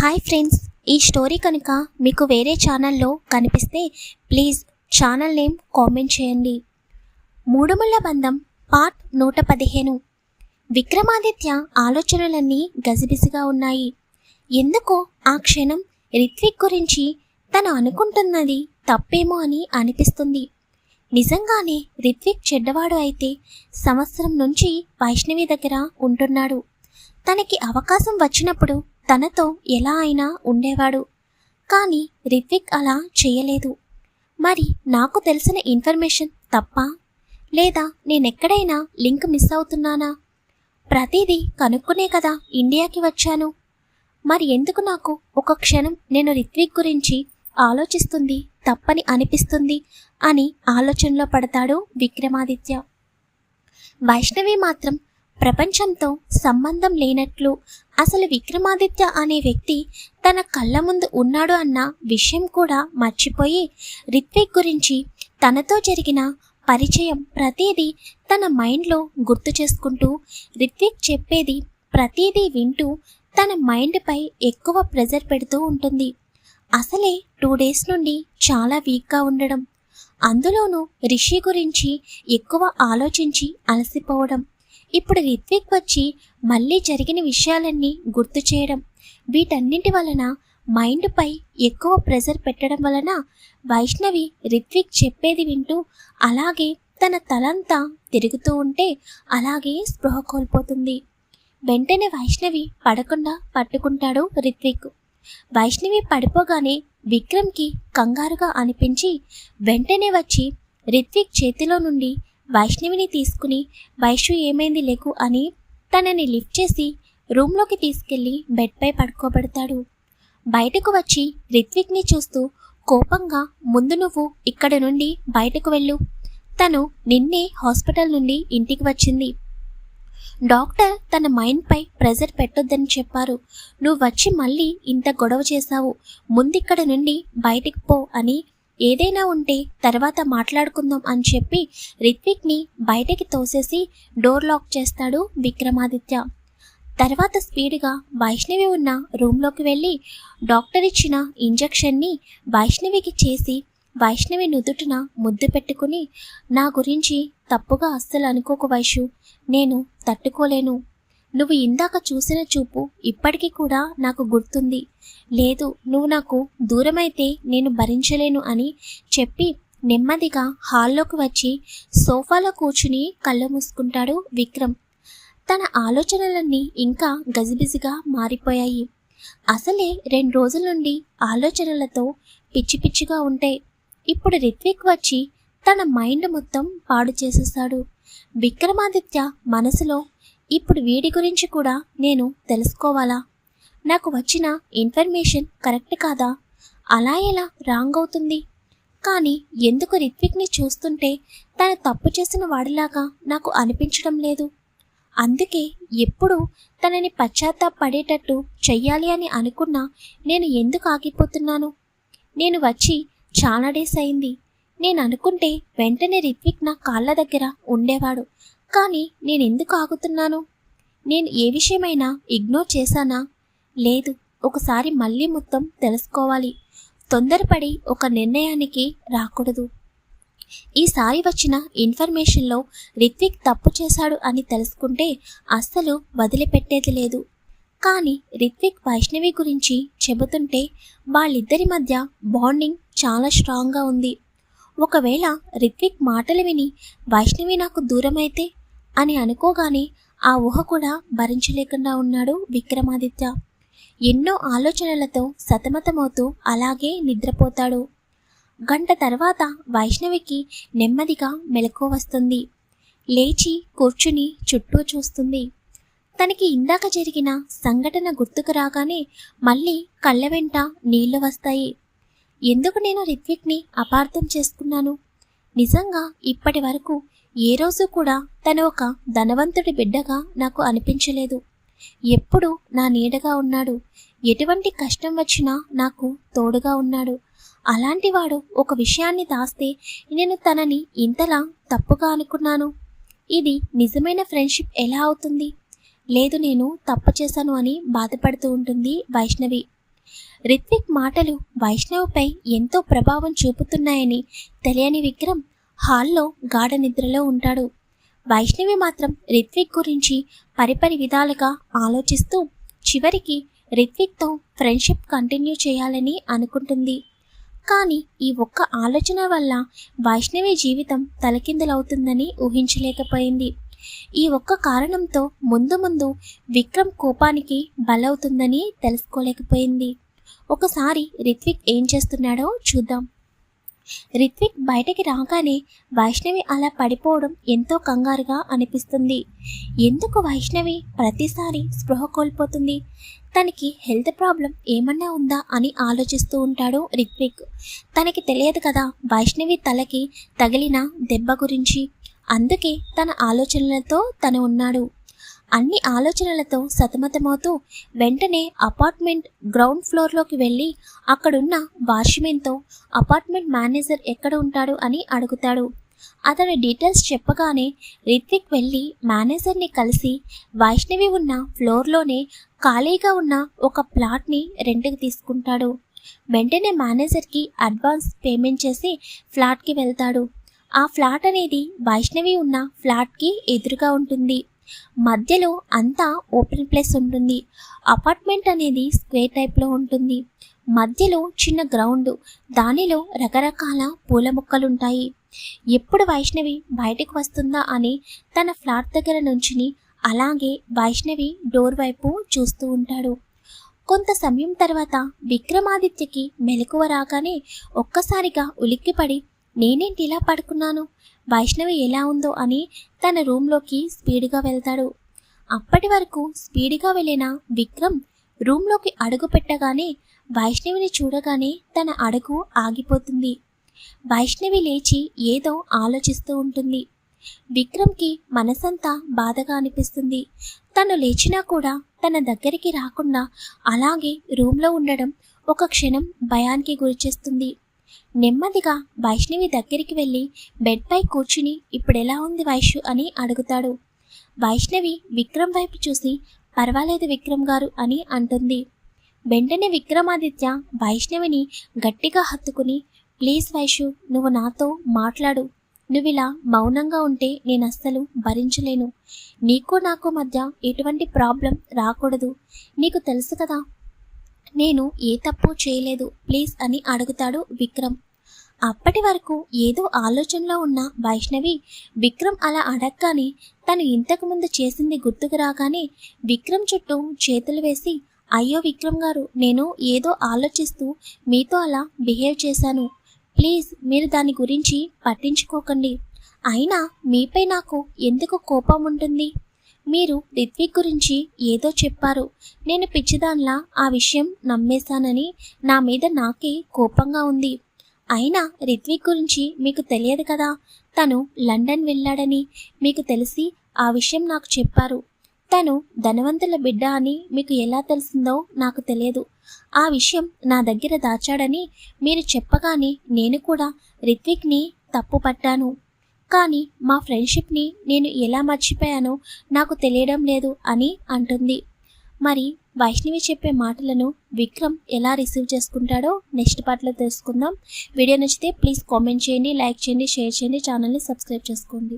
Hi friends ఈ story కనుక మీకు వేరే ఛానల్లో కనిపిస్తే ప్లీజ్ ఛానల్ నేమ్ కామెంట్ చేయండి. మూడుముళ్ళ బంధం పార్ట్ నూట పదిహేను. విక్రమాదిత్య ఆలోచనలన్నీ గజిబిజిగా ఉన్నాయి. ఎందుకో ఆ క్షణం రిత్విక్ గురించి తను అనుకుంటున్నది తప్పేమో అని అనిపిస్తుంది. నిజంగానే రిత్విక్ చెడ్డవాడు అయితే సంవత్సరం నుంచి వైష్ణవి దగ్గర ఉంటున్నాడు. తనకి అవకాశం వచ్చినప్పుడు తనతో ఎలా అయినా ఉండేవాడు. కానీ రిత్విక్ అలా చేయలేదు. మరి నాకు తెలిసిన ఇన్ఫర్మేషన్ తప్ప? లేదా నేనెక్కడైనా లింక్ మిస్ అవుతున్నానా? ప్రతిదీ కనుక్కునే కదా ఇండియాకి వచ్చాను. మరి ఎందుకు నాకు ఒక క్షణం నేను రిత్విక్ గురించి ఆలోచిస్తుంది తప్పని అనిపిస్తుంది అని ఆలోచనలో పడతాడు విక్రమాదిత్య. వైష్ణవి మాత్రం ప్రపంచంతో సంబంధం లేనట్లు అసలు విక్రమాదిత్య అనే వ్యక్తి తన కళ్ళ ముందు ఉన్నాడు అన్న విషయం కూడా మర్చిపోయి రిత్విక్ గురించి తనతో జరిగిన పరిచయం ప్రతిదీ తన మైండ్లో గుర్తు చేసుకుంటూ రిత్విక్ చెప్పేది ప్రతిదీ వింటూ తన మైండ్పై ఎక్కువ ప్రెజర్ పెడుతూ ఉంటుంది. అసలే టూ డేస్ నుండి చాలా వీక్గా ఉండడం అందులోనూ రిషి గురించి ఎక్కువ ఆలోచించి అలసిపోవడం ఇప్పుడు రిత్విక్ వచ్చి మళ్ళీ జరిగిన విషయాలన్నీ గుర్తు చేయడం వీటన్నింటి వలన మైండ్పై ఎక్కువ ప్రెజర్ పెట్టడం వలన వైష్ణవి రిత్విక్ చెప్పేది వింటూ అలాగే తన తలంతా తిరుగుతూ ఉంటే అలాగే స్పృహ కోల్పోతుంది. వెంటనే వైష్ణవి పడకుండా పట్టుకుంటాడు రిత్విక్. వైష్ణవి పడిపోగానే విక్రమ్కి కంగారుగా అనిపించి వెంటనే వచ్చి రిత్విక్ చేతిలో నుండి వైష్ణవిని తీసుకుని వైషు ఏమైంది లేకు అని తనని లిఫ్ట్ చేసి రూమ్లోకి తీసుకెళ్ళి బెడ్పై పడుకోబెడతాడు. బయటకు వచ్చి రిత్విక్ని చూస్తూ కోపంగా ముందు నువ్వు ఇక్కడ నుండి బయటకు వెళ్ళు. తను నిన్నే హాస్పిటల్ నుండి ఇంటికి వచ్చింది. డాక్టర్ తన మైండ్పై ప్రెజర్ పెట్టొద్దని చెప్పారు. నువ్వు వచ్చి మళ్ళీ ఇంత గొడవ చేశావు. ముందిక్కడ నుండి బయటికి పో అని ఏదైనా ఉంటే తర్వాత మాట్లాడుకుందాం అని చెప్పి రిత్విక్ని బయటకి తోసేసి డోర్ లాక్ చేస్తాడు విక్రమాదిత్య. తర్వాత స్పీడ్గా వైష్ణవి ఉన్న రూమ్లోకి వెళ్ళి డాక్టర్ ఇచ్చిన ఇంజెక్షన్ని వైష్ణవికి చేసి వైష్ణవి నుదుటిన ముద్దు పెట్టుకుని నా గురించి తప్పుగా అస్సలు అనుకోకు వైషు నేను తట్టుకోలేను నువ్వు ఇందాక చూసిన చూపు ఇప్పటికీ కూడా నాకు గుర్తుంది. లేదు నువ్వు నాకు దూరమైతే నేను భరించలేను అని చెప్పి నెమ్మదిగా హాల్లోకి వచ్చి సోఫాలో కూర్చుని కళ్ళు మూసుకుంటాడు విక్రమ్. తన ఆలోచనలన్నీ ఇంకా గజిబిజిగా మారిపోయాయి. అసలే రెండు రోజుల నుండి ఆలోచనలతో పిచ్చి పిచ్చిగా ఉంటే ఇప్పుడు రిత్విక్ వచ్చి తన మైండ్ మొత్తం పాడు చేసేస్తాడు. విక్రమాదిత్య మనసులో ఇప్పుడు వీడి గురించి కూడా నేను తెలుసుకోవాలా? నాకు వచ్చిన ఇన్ఫర్మేషన్ కరెక్ట్ కాదా? అలా ఎలా రాంగ్ అవుతుంది? కానీ ఎందుకు రిత్విక్ని చూస్తుంటే తను తప్పు చేసిన వాడిలాగా నాకు అనిపించడం లేదు. అందుకే ఎప్పుడు తనని పశ్చాత్తాపడేటట్టు చెయ్యాలి అని అనుకున్నా నేను ఎందుకు ఆగిపోతున్నాను? నేను వచ్చి చాలా డేస్ అయింది. నేను అనుకుంటే వెంటనే రిత్విక్ నా కాళ్ళ దగ్గర ఉండేవాడు. కానీ నేను ఎందుకు ఆగుతున్నాను? నేను ఏ విషయమైనా ఇగ్నోర్ చేశానా? లేదు ఒకసారి మళ్ళీ మొత్తం తెలుసుకోవాలి. తొందరపడి ఒక నిర్ణయానికి రాకూడదు. ఈసారి వచ్చిన ఇన్ఫర్మేషన్లో రిత్విక్ తప్పు చేశాడు అని తెలుసుకుంటే అస్సలు వదిలిపెట్టేది లేదు. కానీ రిత్విక్ వైష్ణవి గురించి చెబుతుంటే వాళ్ళిద్దరి మధ్య బాండింగ్ చాలా స్ట్రాంగ్గా ఉంది. ఒకవేళ రిత్విక్ మాటలు విని వైష్ణవి నాకు దూరమైతే అని అనుకోగానే ఆ ఊహ కూడా భరించలేకుండా ఉన్నాడు విక్రమాదిత్య. ఎన్నో ఆలోచనలతో సతమతమవుతూ అలాగే నిద్రపోతాడు. గంట తర్వాత వైష్ణవికి నెమ్మదిగా మెలకు వస్తుంది. లేచి కూర్చుని చుట్టూ చూస్తుంది. తనకి ఇందాక జరిగిన సంఘటన గుర్తుకు రాగానే మళ్ళీ కళ్ళ వెంట నీళ్ళు వస్తాయి. ఎందుకు నేను రిత్విక్ని అపార్థం చేసుకున్నాను? నిజంగా ఇప్పటి వరకు ఏ రోజు కూడా తను ఒక ధనవంతుడి బిడ్డగా నాకు అనిపించలేదు. ఎప్పుడు నా నీడగా ఉన్నాడు. ఎటువంటి కష్టం వచ్చినా నాకు తోడుగా ఉన్నాడు. అలాంటి వాడు ఒక విషయాన్ని దాస్తే నేను తనని ఇంతలా తప్పుగా అనుకున్నాను. ఇది నిజమైన ఫ్రెండ్షిప్ ఎలా అవుతుంది? లేదు నేను తప్పు చేశాను అని బాధపడుతూ ఉంటుంది వైష్ణవి. రిత్విక్ మాటలు వైష్ణవిపై ఎంతో ప్రభావం చూపుతున్నాయని తెలియని విక్రమ్ హాల్లో గాఢ నిద్రలో ఉంటాడు. వైష్ణవి మాత్రం రిత్విక్ గురించి పరిపరి విధాలుగా ఆలోచిస్తూ చివరికి రిత్విక్తో ఫ్రెండ్షిప్ కంటిన్యూ చేయాలని అనుకుంటుంది. కానీ ఈ ఒక్క ఆలోచన వల్ల వైష్ణవి జీవితం తలకిందులవుతుందని ఊహించలేకపోయింది. ఈ ఒక్క కారణంతో ముందు ముందు విక్రమ్ కోపానికి బలవుతుందని తెలుసుకోలేకపోయింది. ఒకసారి రిత్విక్ ఏం చేస్తున్నాడో చూద్దాం. రిత్విక్ బయటకి రాగానే వైష్ణవి అలా పడిపోవడం ఎంతో కంగారుగా అనిపిస్తుంది. ఎందుకు వైష్ణవి ప్రతిసారి స్పృహ కోల్పోతుంది? తనకి హెల్త్ ప్రాబ్లం ఏమన్నా ఉందా అని ఆలోచిస్తూ ఉంటాడు రిత్విక్. తనకి తెలియదు కదా వైష్ణవి తలకి తగిలిన దెబ్బ గురించి. అందుకే తన ఆలోచనలతో తను ఉన్నాడు. అన్ని ఆలోచనలతో సతమతమవుతూ వెంటనే అపార్ట్మెంట్ గ్రౌండ్ ఫ్లోర్లోకి వెళ్ళి అక్కడున్న వాచ్మెన్తో అపార్ట్మెంట్ మేనేజర్ ఎక్కడ ఉంటాడు అని అడుగుతాడు. అతని డీటెయిల్స్ చెప్పగానే రిత్విక్ వెళ్ళి మేనేజర్ని కలిసి వైష్ణవి ఉన్న ఫ్లోర్లోనే ఖాళీగా ఉన్న ఒక ప్లాట్ని రెంట్కి తీసుకుంటాడు. వెంటనే మేనేజర్కి అడ్వాన్స్ పేమెంట్ చేసి ఫ్లాట్కి వెళ్తాడు. ఆ ఫ్లాట్ అనేది వైష్ణవి ఉన్న ఫ్లాట్కి ఎదురుగా ఉంటుంది. మధ్యలో అంతా ఓపెన్ ప్లేస్ ఉంటుంది. అపార్ట్మెంట్ అనేది స్క్వేర్ టైప్లో ఉంటుంది. మధ్యలో చిన్న గ్రౌండ్ దానిలో రకరకాల పూల మొక్కలుంటాయి. ఎప్పుడు వైష్ణవి బయటకు వస్తుందా అని తన ఫ్లాట్ దగ్గర నుంచి అలాగే వైష్ణవి డోర్ వైపు చూస్తూ ఉంటాడు. కొంత సమయం తర్వాత విక్రమాదిత్యకి మెలకువ రాగానే ఒక్కసారిగా ఉలిక్కిపడి నేనేంటి ఇలా పడుకున్నాను? వైష్ణవి ఎలా ఉందో అని తన రూమ్లోకి స్పీడ్గా వెళ్తాడు. అప్పటి వరకు స్పీడ్గా వెళ్ళిన విక్రమ్ రూమ్లోకి అడుగు పెట్టగానే వైష్ణవిని చూడగానే తన అడుగు ఆగిపోతుంది. వైష్ణవి లేచి ఏదో ఆలోచిస్తూ ఉంటుంది. విక్రమ్కి మనసంతా బాధగా అనిపిస్తుంది. తను లేచినా కూడా తన దగ్గరికి రాకుండా అలాగే రూమ్లో ఉండడం ఒక క్షణం భయానికి గురిచేస్తుంది. నెమ్మదిగా వైష్ణవి దగ్గరికి వెళ్ళి బెడ్పై కూర్చుని ఇప్పుడెలా ఉంది వైషు అని అడుగుతాడు. వైష్ణవి విక్రమ్ వైపు చూసి పర్వాలేదు విక్రమ్ గారు అని అంటుంది. వెంటనే విక్రమాదిత్య వైష్ణవిని గట్టిగా హత్తుకుని ప్లీజ్ వైషు నువ్వు నాతో మాట్లాడు. నువ్విలా మౌనంగా ఉంటే నేను అస్సలు భరించలేను. నీకు నాకు మధ్య ఎటువంటి ప్రాబ్లం రాకూడదు. నీకు తెలుసు కదా నేను ఏ తప్పు చేయలేదు. ప్లీజ్ అని అడుగుతాడు విక్రమ్. అప్పటి వరకు ఏదో ఆలోచనలో ఉన్న వైష్ణవి విక్రమ్ అలా అడగగానే తను ఇంతకుముందు చేసింది గుర్తుకు రాగానే విక్రమ్ చుట్టూ చేతులు వేసి అయ్యో విక్రమ్ గారు నేను ఏదో ఆలోచిస్తూ మీతో అలా బిహేవ్ చేశాను. ప్లీజ్ మీరు దాని గురించి పట్టించుకోకండి. అయినా మీపై నాకు ఎందుకు కోపం ఉంటుంది? మీరు రిత్విక్ గురించి ఏదో చెప్పారు. నేను పిచ్చిదాన్లా ఆ విషయం నమ్మేశానని నా మీద నాకే కోపంగా ఉంది. అయినా రిత్విక్ గురించి మీకు తెలియదు కదా. తను లండన్ వెళ్ళాడని మీకు తెలిసి ఆ విషయం నాకు చెప్పారు. తను ధనవంతుల బిడ్డ అని మీకు ఎలా తెలిసిందో నాకు తెలియదు. ఆ విషయం నా దగ్గర దాచాడని మీరు చెప్పగానే నేను కూడా రిత్విక్ని తప్పు పట్టాను కానీ మా ఫ్రెండ్షిప్ని నేను ఎలా మర్చిపోయానో నాకు తెలియడం లేదు అని అంటుంది. మరి వైష్ణవి చెప్పే మాటలను విక్రమ్ ఎలా రిసీవ్ చేసుకుంటాడో నెక్స్ట్ పార్ట్లో తెలుసుకుందాం. వీడియో నచ్చితే ప్లీజ్ కామెంట్ చేయండి లైక్ చేయండి షేర్ చేయండి ఛానల్ని సబ్స్క్రైబ్ చేసుకోండి.